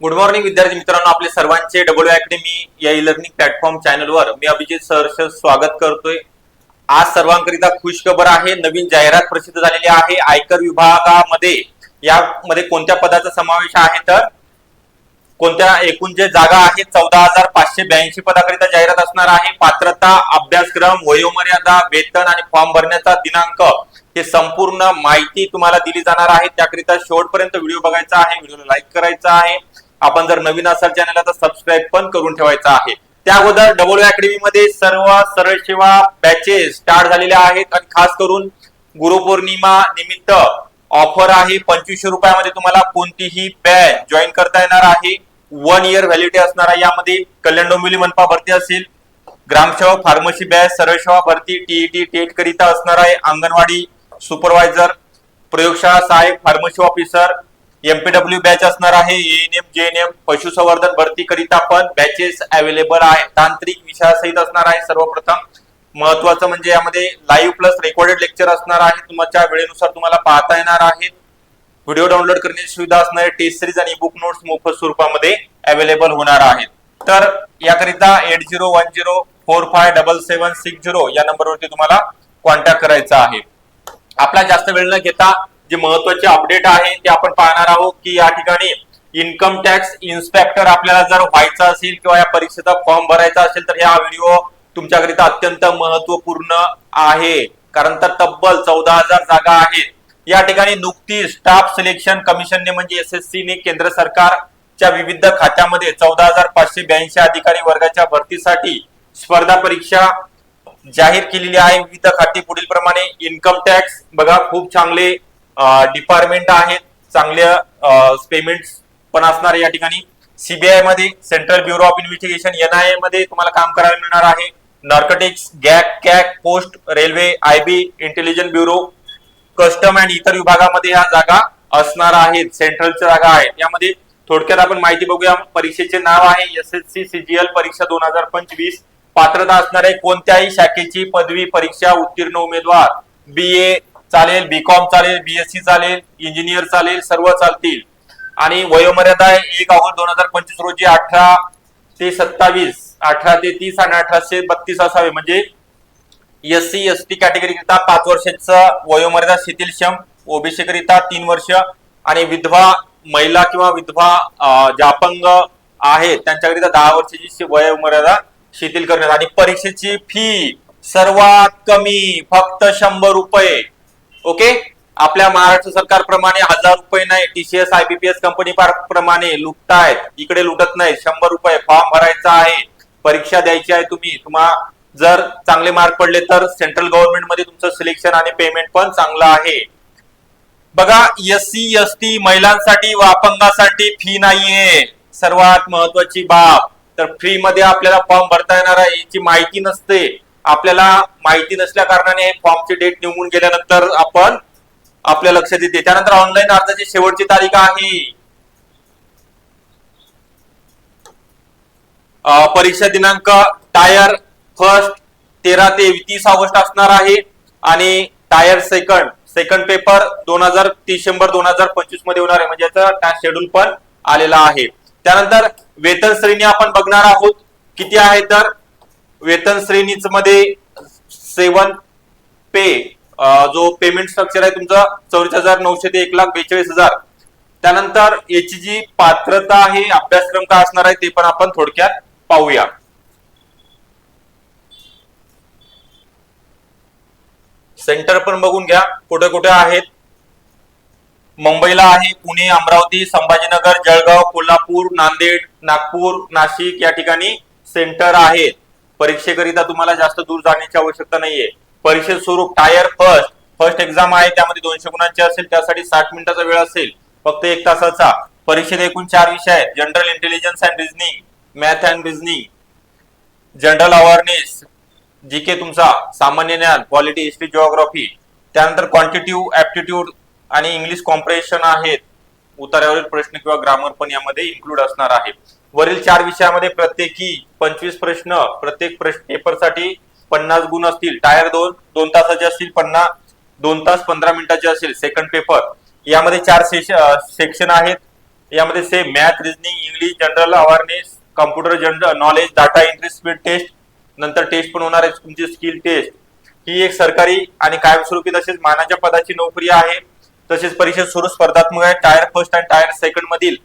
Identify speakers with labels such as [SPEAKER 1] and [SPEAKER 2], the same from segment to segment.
[SPEAKER 1] Good morning विद्यार्थी मित्रांनो. आपले सर्वांचे डब्ल्यू अकॅडमी या ई लर्निंग प्लॅटफॉर्म चॅनलवर मी अभिजित सहर्ष स्वागत करतोय. आज सर्वांकरिता खुश खबर आहे. नवीन जाहिरात प्रसिद्ध झालेली आहे. आयकर विभागामध्ये यामध्ये कोणत्या पदाचा समावेश आहे तर कोणत्या एकूण जे जागा आहेत चौदा हजार पाचशे ब्याऐंशी पदाकरिता जाहिरात असणार आहे. पात्रता अभ्यासक्रम वयोमर्यादा वेतन आणि फॉर्म भरण्याचा दिनांक हे संपूर्ण माहिती तुम्हाला दिली जाणार आहे. त्याकरिता शेवटपर्यंत व्हिडिओ बघायचा आहे. व्हिडिओला लाईक करायचा आहे. आपण जर नवीन असाल चॅनलला तर सबस्क्राईब पण करून ठेवायचा आहे. त्या अगोदर डब्ल्यू अकॅडमी मध्ये सर्व सरळ सेवा बॅचेस स्टार्ट झालेल्या आहेत. आणि खास करून गुरुपौर्णिमा निमित्त ऑफर आहे पंचवीसशे रुपयामध्ये तुम्हाला कोणतीही बॅच जॉईन करता येणार आहे. वन इयर व्हॅलिडिटी असणार आहे. यामध्ये कल्याण डोंबिवली मनपा भरती असेल. ग्रामसेवक फार्मसी बॅच सरळ सेवा भरती टीईटी टेट करिता असणार आहे. अंगणवाडी सुपरवायझर प्रयोगशाळा सहाय्यक फार्मसी ऑफिसर एमपीडब्ल्यू बॅच असणार आहे. एएनएम जेएनएम पशुसंवर्धन भरती करिता पण बॅचेस अवेलेबल आहे. तांत्रिक विषयासहित असणार आहे सर्वप्रथम. महत्वाचं म्हणजे यामध्ये लाईव्ह प्लस रेकॉर्डेड लेक्चर असणार आहे. तुमच्या वेळेनुसार तुम्हाला पाहता येणार आहेत. व्हिडिओ डाउनलोड करण्याची सुविधा असणारे टेस्ट सिरीज आणि बुक नोट्स मोफत स्वरूपामध्ये अवेलेबल होणार आहेत. तर याकरिता eight zero one zero four five double seven six zero या नंबरवरती तुम्हाला कॉन्टॅक्ट करायचा आहे. आपला जास्त वेळ न घेता जे महत्त्वाचे अपडेट आहे ते आपण पाहणार आहोत की या ठिकाणी इन्कम टॅक्स इन्स्पेक्टर आपल्याला जर व्हायचा असेल किंवा या परीक्षेचा फॉर्म भरायचा असेल तर हा व्हिडिओ तुमच्याकरिता अत्यंत महत्त्वपूर्ण आहे. कारण तर तब्बल चौदा हजार जागा आहेत. या ठिकाणी नुकतीच स्टाफ सिलेक्शन कमिशनने म्हणजे एस एस ने केंद्र सरकारच्या विविध खात्यामध्ये चौदा हजार पाचशे ब्याऐंशी अधिकारी वर्गाच्या भरतीसाठी स्पर्धा परीक्षा जाहीर केलेली आहे. विविध खाती पुढील प्रमाणे इन्कम टॅक्स बघा खूप चांगले डिपार्टमेंट आहेत चांगल्या पेमेंट पण असणार या ठिकाणी. सीबीआयमध्ये central bureau of investigation NIA मध्ये तुम्हाला काम करायला मिळणार आहे. नार्कोटिक्स गॅक cake post railway IB intelligence bureau custom and इतर विभागामध्ये ह्या जागा असणार आहेत. सेंट्रलच्या जागा आहेत. यामध्ये थोडक्यात आपण माहिती बघूया. परीक्षेचे नाव आहे एस एस सी सीजीएल परीक्षा दोन हजार पंचवीस. पात्रता असणारे कोणत्याही शाखेची पदवी परीक्षा उत्तीर्ण उमेदवार. बी ए चालेल बी कॉम चालेल बीएससी चालेल इंजिनियर चालेल सर्व चालतील. आणि वयोमर्यादा एक ऑगस्ट दोन हजार पंचवीस रोजी अठरा ते सत्तावीस अठरा ते तीस आणि अठराशे बत्तीस असावे. म्हणजे एस सी एस टी कॅटेगरीकरिता पाच वर्षाचा वयोमर्यादा शिथिलक्षम ओबीसी करिता तीन वर्ष आणि विधवा महिला किंवा विधवा ज्या अपंग आहेत त्यांच्याकरिता दहा वर्षाची वयोमर्यादा शिथिल करण्यात. आणि परीक्षेची फी सर्वात कमी फक्त शंभर रुपये. ओके? आपल्या महाराष्ट्र सरकार प्रमाणे हजार रुपये नाही टीसीएस आयबीपीएस कंपनी प्रमाणे लुटतायत. इकडे लुटत नाही. शंभर रुपये फॉर्म भरायचा आहे. परीक्षा द्यायची आहे तुम्ही. तुम्हा जर चांगले मार्क पडले तर सेंट्रल गव्हर्नमेंटमध्ये तुमचं सिलेक्शन आणि पेमेंट पण चांगलं आहे. बघा एससी एसटी महिलांसाठी व अपंगासाठी फी नाहीये. सर्वात महत्वाची बाब. तर फ्री मध्ये आपल्याला फॉर्म भरता येणार आहे याची माहिती नसते. आपल्याला माहिती नसल्या कारणाने फॉर्मची डेट निवडून गेल्यानंतर आपण आपल्या लक्षात येते त्यानंतर ऑनलाईन अर्जाची शेवटची तारीख आहे. परीक्षा दिनांक टायर फर्स्ट तेरा ते तीस ऑगस्ट असणार आहे. आणि टायर सेकंड सेकंड पेपर दोन हजार डिसेंबर दोन हजार पंचवीसमध्ये होणार आहे. म्हणजे याचा शेड्यूल पण आलेला आहे. त्यानंतर वेतन श्रेणी आपण बघणार आहोत. किती आहे तर वेतन श्रेणीच मध्ये सेवन पे जो पेमेंट स्ट्रक्चर आहे तुमचा चौवीस हजार नऊशे ते एक लाख बेचाळीस हजार. त्यानंतर याची जी पात्रता आहे अभ्यासक्रम का असणार आहे ते पण आपण थोडक्यात पाहूया. सेंटर पण बघून घ्या कुठे कुठे आहेत. मुंबईला आहे पुणे अमरावती संभाजीनगर जळगाव कोल्हापूर नांदेड नागपूर नाशिक या ठिकाणी सेंटर आहेत. परीक्षेकरिता तुम्हाला जास्त दूर जाण्याची आवश्यकता नाहीये. परीक्षेत स्वरूप टायर फर्स्ट फर्स्ट एक्झाम आहे त्यामध्ये दोनशे गुणांची असेल त्यासाठी साठ मिनिटाचा वेळ असेल फक्त एक तासाचा. परीक्षेत एकूण चार विषय आहेत general intelligence and reasoning math and reasoning general awareness G K तुमचा सामान्य ज्ञान क्वालिटी हिस्ट्री जिओग्राफी त्यानंतर क्वांटिटिव्ह ऍप्टिट्यूड आणि इंग्लिश कॉम्प्रेशन आहेत. उतार्यावरील प्रश्न किंवा ग्रामर पण यामध्ये इन्क्लूड असणार आहे वरील चार विषयामध्ये प्रत्येकी पंचवीस प्रश्न प्रत्येक प्रश्न पेपरसाठी पन्नास गुण असतील. टायर दोन दोन तासाचे असतील पन्नास दोन तास पंधरा मिनिटाचे असेल सेकंड पेपर यामध्ये चार सेक्शन आहेत. यामध्ये same math reasoning English general awareness computer general knowledge data entry speed test नंतर टेस्ट पण होणार आहे तुमची स्किल टेस्ट ही एक सरकारी आणि कायमस्वरूपी तसेच मानाच्या पदाची नोकरी आहे. तसेच परीक्षा सुरू स्पर्धात्मक आहे. टायर फर्स्ट आणि टायर सेकंड मधील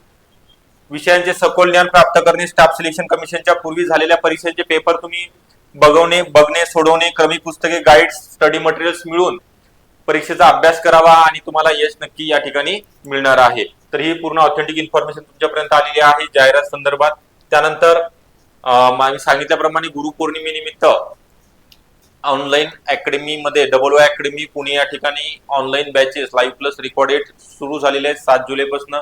[SPEAKER 1] विषयांचे सखोल ज्ञान प्राप्त करणे स्टाफ सिलेक्शन कमिशनच्या पूर्वी झालेल्या परीक्षेचे पेपर तुम्ही बघवणे बघणे सोडवणे कमी पुस्तके गाईड स्टडी मटेरियल्स मिळून परीक्षेचा अभ्यास करावा आणि तुम्हाला यश नक्की या ठिकाणी मिळणार आहे. तर ही पूर्ण ऑथेंटिक इन्फॉर्मेशन तुमच्यापर्यंत आलेली आहे जाहिरात संदर्भात. त्यानंतर आम्ही सांगितल्याप्रमाणे गुरुपौर्णिमेनिमित्त ऑनलाईन अकॅडमी मध्ये डबल अकॅडमी पुणे या ठिकाणी online batches live plus recorded सुरू झालेले आहेत. सात जुलैपासून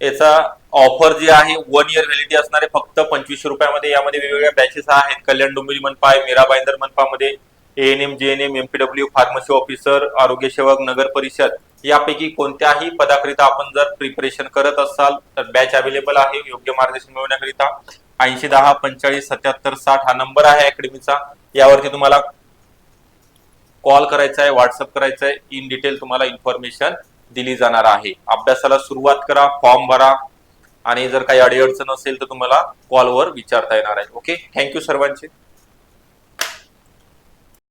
[SPEAKER 1] याचा ऑफर जी आहे वन इयर व्हॅलिटी असणारे फक्त पंचवीसशे रुपयामध्ये यामध्ये वेगवेगळ्या बॅचेस आहेत. कल्याण डोंबिवली मनपा आहे Mira Bhayandar मनपामध्ये N M J N M MPW pharmacy officer आरोग्य सेवक नगर परिषद यापैकी कोणत्याही पदाकरिता आपण जर प्रिपरेशन करत असाल तर बॅच अवेलेबल आहे. योग्य मार्गदर्शन मिळवण्याकरिता ऐंशी दहा पंचेचाळीस सत्याहत्तर साठ हा नंबर आहे अकॅडमीचा यावरती तुम्हाला कॉल करायचा आहे व्हॉट्सअप करायचा आहे. इन डिटेल तुम्हाला इन्फॉर्मेशन दिली जाणार आहे. अभ्यासाला सुरुवात करा फॉर्म भरा आणि जर काही अडीअडचण असेल तर तुम्हाला कॉलवर विचारता येणार आहे. ओके थँक्यू सर्वांचे.